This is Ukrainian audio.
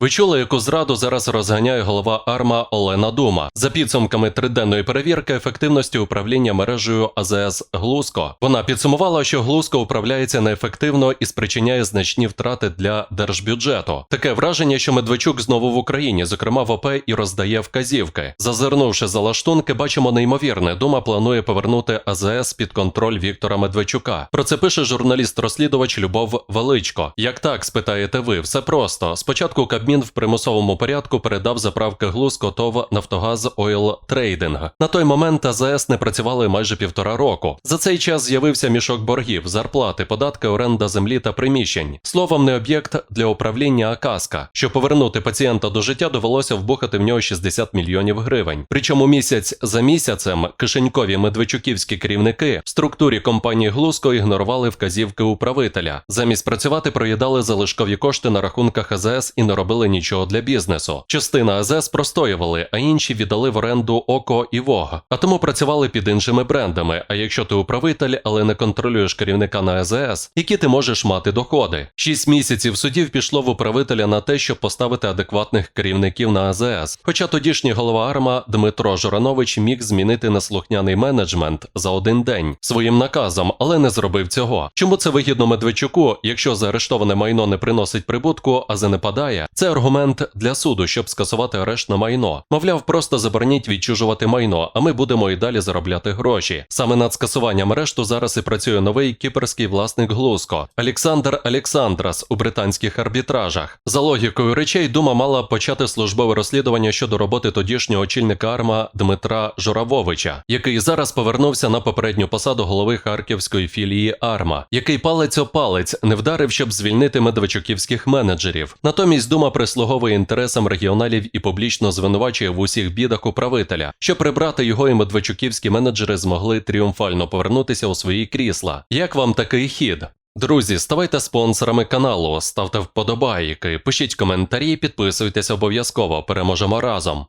Ви чули, яку зраду зараз розганяє голова АРМА Олена Дума за підсумками триденної перевірки ефективності управління мережею АЗС Глузко. Вона підсумувала, що Глузко управляється неефективно і спричиняє значні втрати для держбюджету. Таке враження, що Медведчук знову в Україні, зокрема в ОП, і роздає вказівки. Зазирнувши за лаштунки, бачимо неймовірне. Дума планує повернути АЗС під контроль Віктора Медведчука. Про це пише журналіст-розслідувач Любов Величко. Як так, спитаєте ви? Все просто. Спочатку Кабмін в примусовому порядку передав заправки Глузко ТОВ Нафтогаз Ойл Трейдинг. На той момент АЗС не працювали майже півтора року. За цей час з'явився мішок боргів, зарплати, податки, оренда землі та приміщень. Словом, не об'єкт для управління, а казка. Щоб повернути пацієнта до життя, довелося вбухати в нього 60 мільйонів гривень. Причому місяць за місяцем кишенькові медведчуківські керівники в структурі компанії Глузко ігнорували вказівки управителя. Замість працювати проїдали залишкові кошти на рахунках АЗС і не робили нічого для бізнесу. Частина АЗС простоювали, а інші віддали в оренду ОКО і ВОГ. А тому працювали під іншими брендами. А якщо ти управитель, але не контролюєш керівника на АЗС, які ти можеш мати доходи? Шість місяців судів пішло в управителя на те, щоб поставити адекватних керівників на АЗС. Хоча тодішній голова АРМА Дмитро Журанович міг змінити неслухняний менеджмент за один день своїм наказом, але не зробив цього. Чому це вигідно Медведчуку, якщо заарештоване майно не приносить прибутку, а занепадає? Це аргумент для суду, щоб скасувати арешт на майно. Мовляв, просто забороніть відчужувати майно, а ми будемо і далі заробляти гроші. Саме над скасуванням арешту зараз і працює новий кіперський власник Глузко Олександр Олександрас у британських арбітражах. За логікою речей, дума мала почати службове розслідування щодо роботи тодішнього очільника АРМА Дмитра Журавовича, який зараз повернувся на попередню посаду голови харківської філії АРМА, який палець о палець не вдарив, щоб звільнити медведчуківських менеджерів. Натомість дума прислуговує інтересам регіоналів і публічно звинувачує в усіх бідах управителя, щоб прибрати його і медведчуківські менеджери змогли тріумфально повернутися у свої крісла. Як вам такий хід? Друзі, ставайте спонсорами каналу, ставте вподобайки, пишіть коментарі, підписуйтесь обов'язково. Переможемо разом.